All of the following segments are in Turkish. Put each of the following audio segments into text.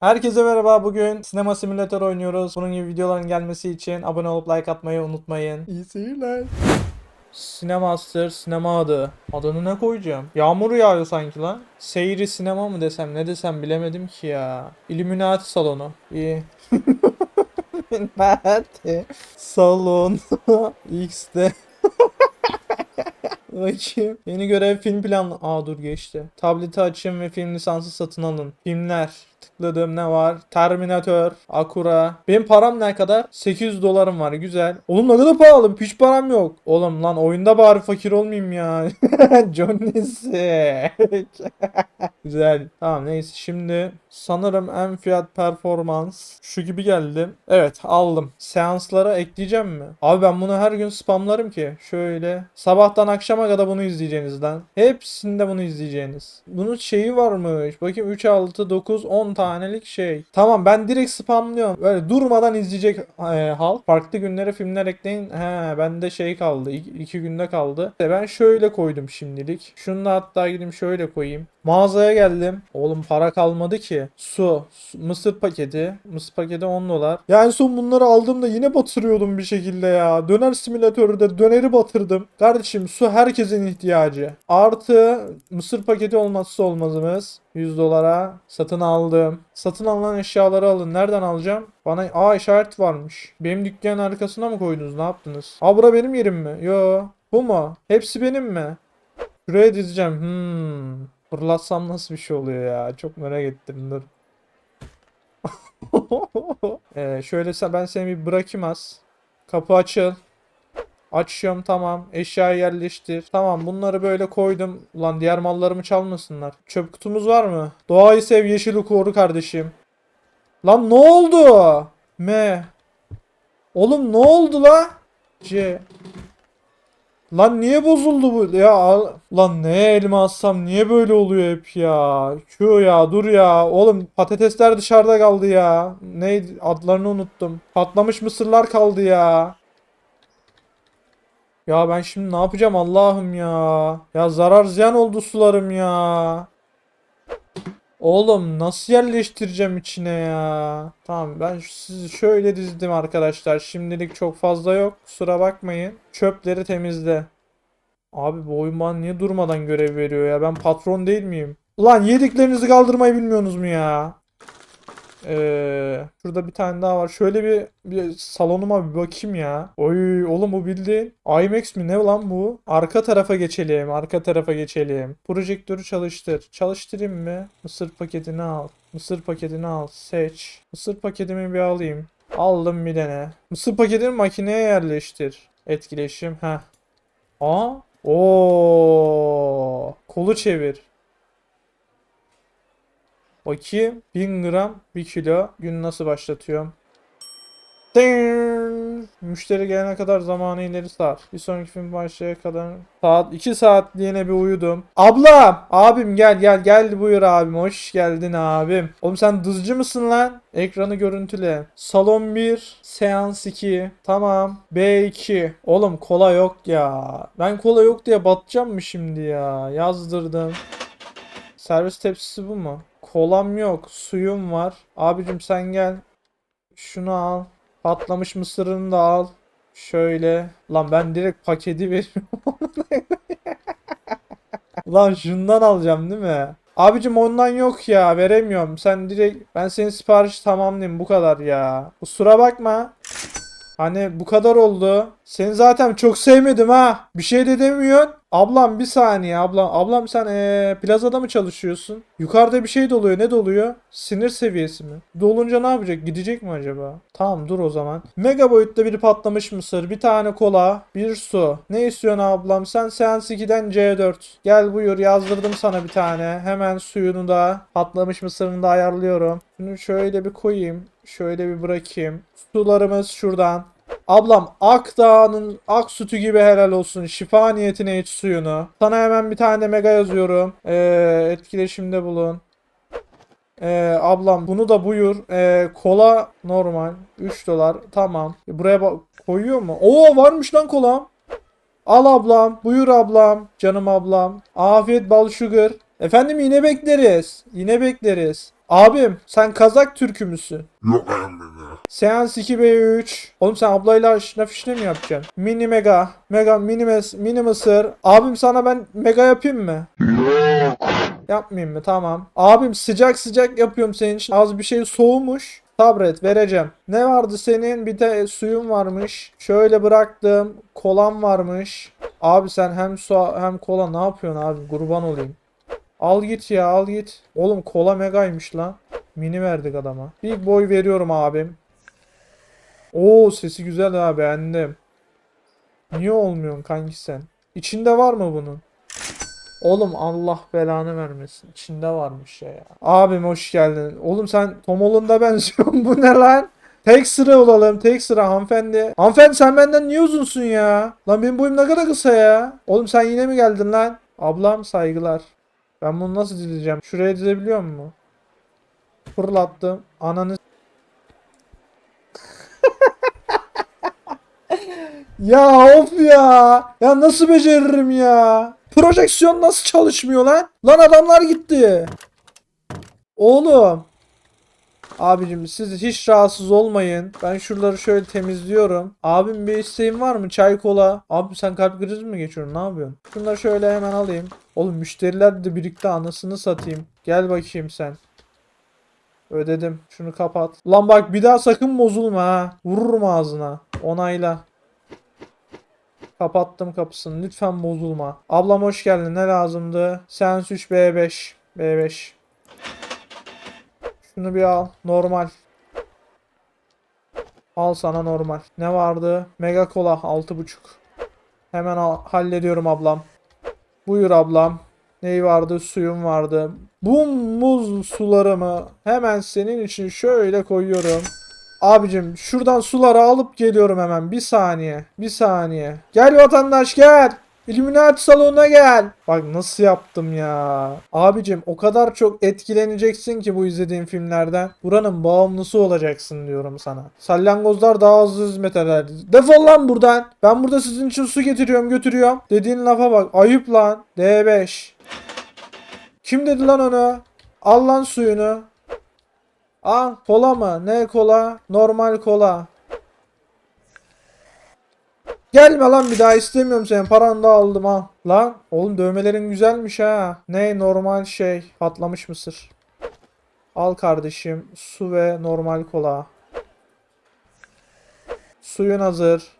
Herkese merhaba. Bugün sinema simülatör oynuyoruz. Bunun gibi videoların gelmesi için abone olup like atmayı unutmayın. İyi seyirler. Sinemaster, sinema adı. Adını ne koyacağım? Yağmur yağıyor sanki lan. Seyri sinema mı desem ne desem bilemedim ki ya. Illuminati salonu. İyi. Illuminati salon. X'de. Bakayım. Yeni görev film planlı. Aa dur geçti. Tableti açın ve film lisansı satın alın. Filmler. Tıkladığım ne var? Terminator, Akura. Benim param ne kadar? 800 dolarım var. Güzel. Oğlum ne kadar pahalı. Hiç param yok. Oğlum lan oyunda bari fakir olmayayım ya. Johnny. Güzel. Tamam neyse şimdi sanırım en fiyat performans şu gibi geldi. Evet aldım. Seanslara ekleyeceğim mi? Abi ben bunu her gün spamlarım ki. Şöyle sabahtan akşama kadar bunu izleyeceğiniz lan. Hepsinde bunu izleyeceğiniz. Bunun şeyi varmış. Bakayım 3, 6, 9, 10 tanelik şey. Tamam ben direkt spamlıyorum. Böyle durmadan izleyecek e, halk. Farklı günlere filmler ekleyin. He bende şey kaldı. 2 günde kaldı. E, Ben şöyle koydum şimdilik. Şunu da hatta gideyim şöyle koyayım. Mağazaya geldim. Oğlum para kalmadı ki. Su, su- mısır paketi. Mısır paketi 10 dolar. Ya en son bunları aldığımda yine batırıyordum bir şekilde ya. Döner simülatörde döneri batırdım. Kardeşim su herkesin ihtiyacı. Artı mısır paketi olmazsa olmazımız. 100 dolara satın aldım. Satın alınan eşyaları alın. Nereden alacağım? Bana aa işaret varmış. Benim dükkanın arkasına mı koydunuz? Ne yaptınız? Aa bura benim yerim mi? Yo. Bu mu? Hepsi benim mi? Şuraya dizeceğim. Hmm. Fırlatsam nasıl bir şey oluyor ya? Çok merak ettim. Dur. ee, şöyle sen- ben seni bir bırakayım az. Kapı açıl. Açıyorum tamam. Eşyayı yerleştir. Tamam bunları böyle koydum. Ulan diğer mallarımı çalmasınlar. Çöp kutumuz var mı? Doğayı sev yeşili koru kardeşim. Lan ne oldu? M. Oğlum ne oldu la? C. Lan niye bozuldu bu? Ya al- lan ne elma alsam niye böyle oluyor hep ya? Şu ya dur ya. Oğlum patatesler dışarıda kaldı ya. Neydi adlarını unuttum. Patlamış mısırlar kaldı ya. Ya ben şimdi ne yapacağım Allah'ım ya. Ya zarar ziyan oldu sularım ya. Oğlum nasıl yerleştireceğim içine ya? Tamam ben sizi şöyle dizdim arkadaşlar. Şimdilik çok fazla yok. Kusura bakmayın. Çöpleri temizle. Abi bu oyun bana niye durmadan görev veriyor ya? Ben patron değil miyim? Ulan yediklerinizi kaldırmayı bilmiyorsunuz mu ya? Ee, şurada bir tane daha var. Şöyle bir, bir salonuma bir bakayım ya. Oy oğlum bu bildiğin IMAX mi ne lan bu? Arka tarafa geçelim. Arka tarafa geçelim. Projektörü çalıştır. Çalıştırayım mı? Mısır paketini al. Mısır paketini al. Seç. Mısır paketimi bir alayım. Aldım bir tane. Mısır paketini makineye yerleştir. Etkileşim. Heh. Aa. Oo. Kolu çevir. Bakayım. 1000 gram 1 kilo. Gün nasıl başlatıyorum? Ding! Müşteri gelene kadar zamanı ileri sar. Bir sonraki film başlayana kadar saat 2 saatliğine bir uyudum. Abla! Abim gel gel gel buyur abim. Hoş geldin abim. Oğlum sen dızcı mısın lan? Ekranı görüntüle. Salon 1, seans 2. Tamam. B2. Oğlum kola yok ya. Ben kola yok diye batacağım mı şimdi ya? Yazdırdım. Servis tepsisi bu mu? Kolam yok. Suyum var. Abicim sen gel. Şunu al. Patlamış mısırını da al. Şöyle. Lan ben direkt paketi veriyorum. Lan şundan alacağım değil mi? Abicim ondan yok ya veremiyorum. Sen direkt ben senin sipariş tamamlayayım bu kadar ya. Kusura bakma. Hani bu kadar oldu. Seni zaten çok sevmedim ha. Bir şey de demiyorsun. Ablam bir saniye ablam. Ablam sen eee, plazada mı çalışıyorsun? Yukarıda bir şey doluyor. Ne doluyor? Sinir seviyesi mi? Dolunca ne yapacak? Gidecek mi acaba? Tamam dur o zaman. Mega boyutta bir patlamış mısır. Bir tane kola. Bir su. Ne istiyorsun ablam? Sen Seans 2'den C4. Gel buyur yazdırdım sana bir tane. Hemen suyunu da patlamış mısırını da ayarlıyorum. Şunu şöyle bir koyayım. Şöyle bir bırakayım. Sularımız şuradan. Ablam Akdağ'ın ak sütü gibi helal olsun. Şifa niyetine iç suyunu. Sana hemen bir tane de mega yazıyorum. Ee, etkileşimde bulun. Ee, ablam bunu da buyur. Ee, kola normal. 3 dolar. Tamam. Buraya bak koyuyor mu? Oo varmış lan kolam. Al ablam. Buyur ablam. Canım ablam. Afiyet bal sugar. Efendim yine bekleriz. Yine bekleriz. Abim sen Kazak Türk'ü müsün? Yok emmine. Seans 2B3. Oğlum sen ablayla aşına fişne mi yapacaksın? Mini mega. Mega mini, mes, mini mısır. Abim sana ben mega yapayım mı? Yok. Yapmayayım mı? Tamam. Abim sıcak sıcak yapıyorum senin için. Az bir şey soğumuş. Sabret vereceğim. Ne vardı senin? Bir de suyun varmış. Şöyle bıraktım. Kolan varmış. Abi sen hem su hem kola ne yapıyorsun abi? Kurban olayım. Al git ya al git. Oğlum kola megaymış lan. Mini verdik adama. Big boy veriyorum abim. Oo sesi güzel ha beğendim. Niye olmuyorsun kanki sen? İçinde var mı bunun? Oğlum Allah belanı vermesin. İçinde varmış ya. Abim hoş geldin. Oğlum sen Tom Holland'a benziyorsun. Bu ne lan? Tek sıra olalım. Tek sıra hanımefendi. Hanımefendi sen benden niye uzunsun ya? Lan benim boyum ne kadar kısa ya? Oğlum sen yine mi geldin lan? Ablam saygılar. Ben bunu nasıl dizeceğim? Şuraya dizebiliyor mu? Fırlattım. Ananı Ya of ya. Ya nasıl beceririm ya? Projeksiyon nasıl çalışmıyor lan? Lan adamlar gitti. Oğlum. Abicim siz hiç rahatsız olmayın. Ben şuraları şöyle temizliyorum. Abim bir isteğin var mı? Çay kola. Abi sen kalp krizi mi geçiyorsun? Ne yapıyorsun? Şunları şöyle hemen alayım. Oğlum müşteriler de birlikte anasını satayım. Gel bakayım sen. Ödedim. Şunu kapat. Lan bak bir daha sakın bozulma ha. Vururum ağzına. Onayla. Kapattım kapısını. Lütfen bozulma. Ablam hoş geldin. Ne lazımdı? Sens 3 B5. B5. Şunu bir al. Normal. Al sana normal. Ne vardı? Mega kola 6.5. Hemen al, hallediyorum ablam. Buyur ablam. Neyi vardı? Suyum vardı. Bu muz sularımı hemen senin için şöyle koyuyorum. Abicim şuradan suları alıp geliyorum hemen. Bir saniye. Bir saniye. Gel vatandaş gel. İlluminati salonuna gel. Bak nasıl yaptım ya. Abicim o kadar çok etkileneceksin ki bu izlediğin filmlerden. Buranın bağımlısı olacaksın diyorum sana. Salyangozlar daha hızlı hizmet eder. Defol lan buradan. Ben burada sizin için su getiriyorum götürüyorum. Dediğin lafa bak. Ayıp lan. D5. Kim dedi lan onu? Al lan suyunu. Al kola mı? Ne kola? Normal kola. Gelme lan bir daha istemiyorum senin paranı da aldım ha. Lan oğlum dövmelerin güzelmiş ha. Ne normal şey patlamış mısır. Al kardeşim su ve normal kola. Suyun hazır.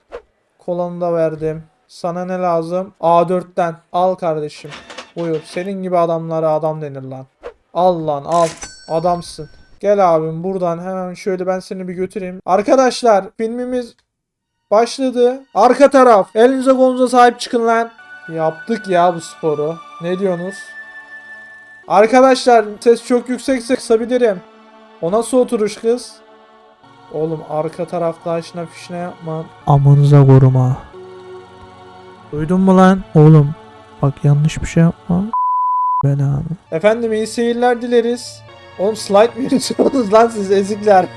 Kolanı da verdim. Sana ne lazım? A4'ten. Al kardeşim. Buyur. Senin gibi adamlara adam denir lan. Al lan al. Adamsın. Gel abim buradan hemen şöyle ben seni bir götüreyim. Arkadaşlar filmimiz başladı. Arka taraf. Elinize kolunuza sahip çıkın lan. Yaptık ya bu sporu. Ne diyorsunuz? Arkadaşlar ses çok yüksekse kısabilirim. O nasıl oturuş kız? Oğlum arka tarafta aşına fişne yapma. Amanıza koruma. Duydun mu lan? Oğlum bak yanlış bir şey yapma. Belanı. Efendim iyi seyirler dileriz. Oğlum slide mi lan siz ezikler?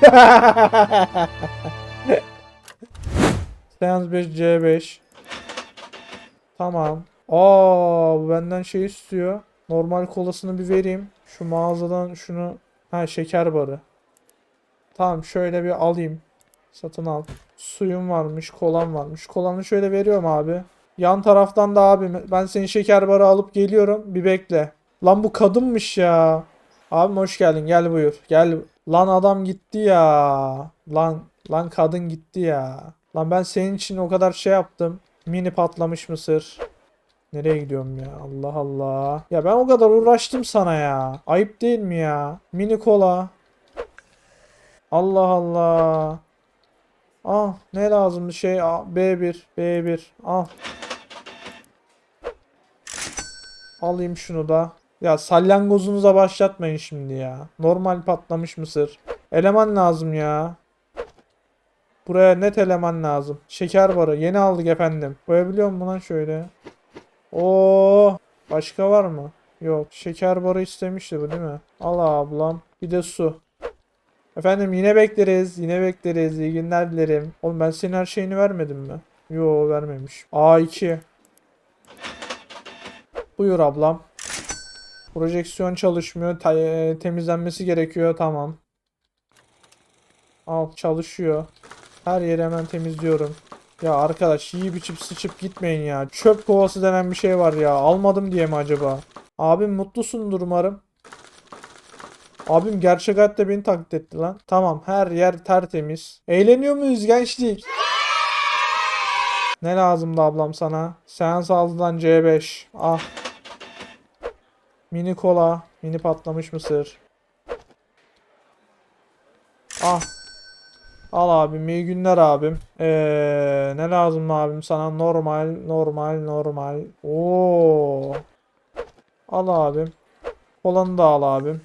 Seans 5 C5. Tamam. Aa benden şey istiyor. Normal kolasını bir vereyim. Şu mağazadan şunu ha şeker barı. Tamam şöyle bir alayım. Satın al. Suyum varmış, kolam varmış. Kolanı şöyle veriyorum abi. Yan taraftan da abi ben senin şeker barı alıp geliyorum. Bir bekle. Lan bu kadınmış ya. Abim hoş geldin. Gel buyur. Gel. Lan adam gitti ya. Lan lan kadın gitti ya. Lan ben senin için o kadar şey yaptım. Mini patlamış mısır. Nereye gidiyorum ya? Allah Allah. Ya ben o kadar uğraştım sana ya. Ayıp değil mi ya? Mini kola. Allah Allah. Ah ne lazımdı şey ah, B1 B1 al. Alayım şunu da. Ya salyangozunuza başlatmayın şimdi ya. Normal patlamış mısır. Eleman lazım ya. Buraya net eleman lazım. Şeker barı. Yeni aldık efendim. Koyabiliyor mu lan şöyle? Oo, başka var mı? Yok. Şeker barı istemişti bu değil mi? Al ablam. Bir de su. Efendim yine bekleriz. Yine bekleriz. İyi günler dilerim. Oğlum ben senin her şeyini vermedim mi? Yo vermemiş. A2. Buyur ablam. Projeksiyon çalışmıyor. E, temizlenmesi gerekiyor. Tamam. Al çalışıyor. Her yeri hemen temizliyorum. Ya arkadaş yiyip içip sıçıp gitmeyin ya. Çöp kovası denen bir şey var ya. Almadım diye mi acaba? Abim mutlusundur umarım. Abim gerçek hayatta beni taklit etti lan. Tamam her yer tertemiz. Eğleniyor muyuz gençlik? Ne lazımdı ablam sana? Seans aldıdan C5. Ah. Mini kola. Mini patlamış mısır. Ah. Al abim iyi günler abim. Ee, ne lazım abim sana? Normal, normal, normal. Oo. Al abim. Kolanı da al abim.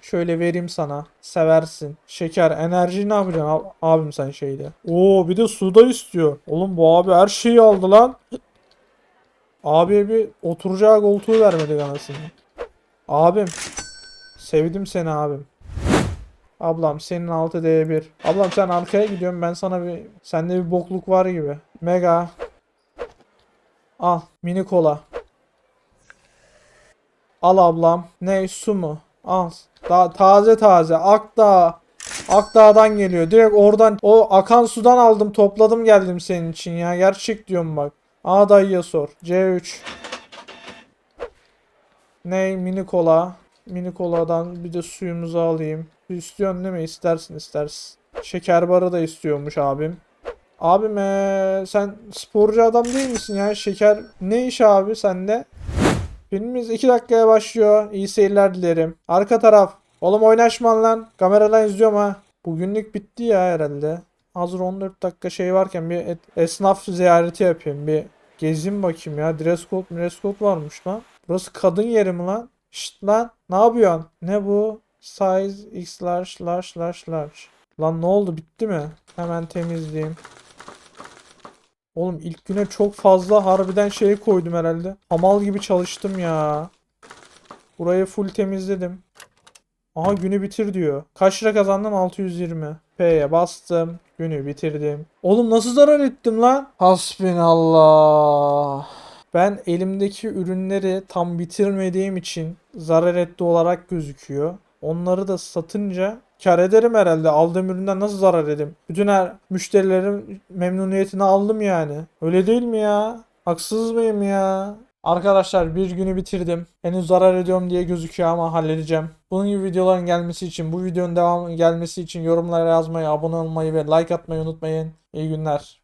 Şöyle vereyim sana. Seversin. Şeker, enerji ne yapacaksın ab- abim sen şeyde? Oo bir de suda istiyor. Oğlum bu abi her şeyi aldı lan. Abiye bir oturacağı koltuğu vermedik anasını. Abim. Sevdim seni abim. Ablam senin 6D1. Ablam sen arkaya gidiyorsun ben sana bir sende bir bokluk var gibi. Mega. Al mini kola. Al ablam. Ne su mu? Al. Daha taze taze. Akdağ. Akdağ'dan geliyor. Direkt oradan o akan sudan aldım topladım geldim senin için ya. Gerçek diyorum bak. A dayıya sor. C3. Ne? Mini kola. Mini koladan bir de suyumuzu alayım. İstiyorsun değil mi? İstersin istersin. Şeker barı da istiyormuş abim. Abim ee, sen sporcu adam değil misin ya? Şeker ne iş abi sende? Filmimiz 2 dakikaya başlıyor. İyi seyirler dilerim. Arka taraf. Oğlum oynaşman lan. Kameradan izliyorum ha. Bugünlük bitti ya herhalde. Hazır 14 dakika şey varken bir et- esnaf ziyareti yapayım. Bir gezeyim bakayım ya. Dress code, dress code varmış lan. Burası kadın yeri mi lan? Şşt lan. Ne yapıyorsun? Ne bu? Size X large, large, large, large. Lan ne oldu? Bitti mi? Hemen temizleyeyim. Oğlum ilk güne çok fazla harbiden şey koydum herhalde. Hamal gibi çalıştım ya. Burayı full temizledim. Aha günü bitir diyor. Kaç lira kazandın? 620. P'ye bastım. Günü bitirdim. Oğlum nasıl zarar ettim lan? Hasbinallah. Ben elimdeki ürünleri tam bitirmediğim için zarar etti olarak gözüküyor. Onları da satınca kar ederim herhalde. Aldığım üründen nasıl zarar edeyim? Bütün her müşterilerin memnuniyetini aldım yani. Öyle değil mi ya? Haksız mıyım ya? Arkadaşlar bir günü bitirdim. Henüz zarar ediyorum diye gözüküyor ama halledeceğim. Bunun gibi videoların gelmesi için, bu videonun devamı gelmesi için yorumlara yazmayı, abone olmayı ve like atmayı unutmayın. İyi günler.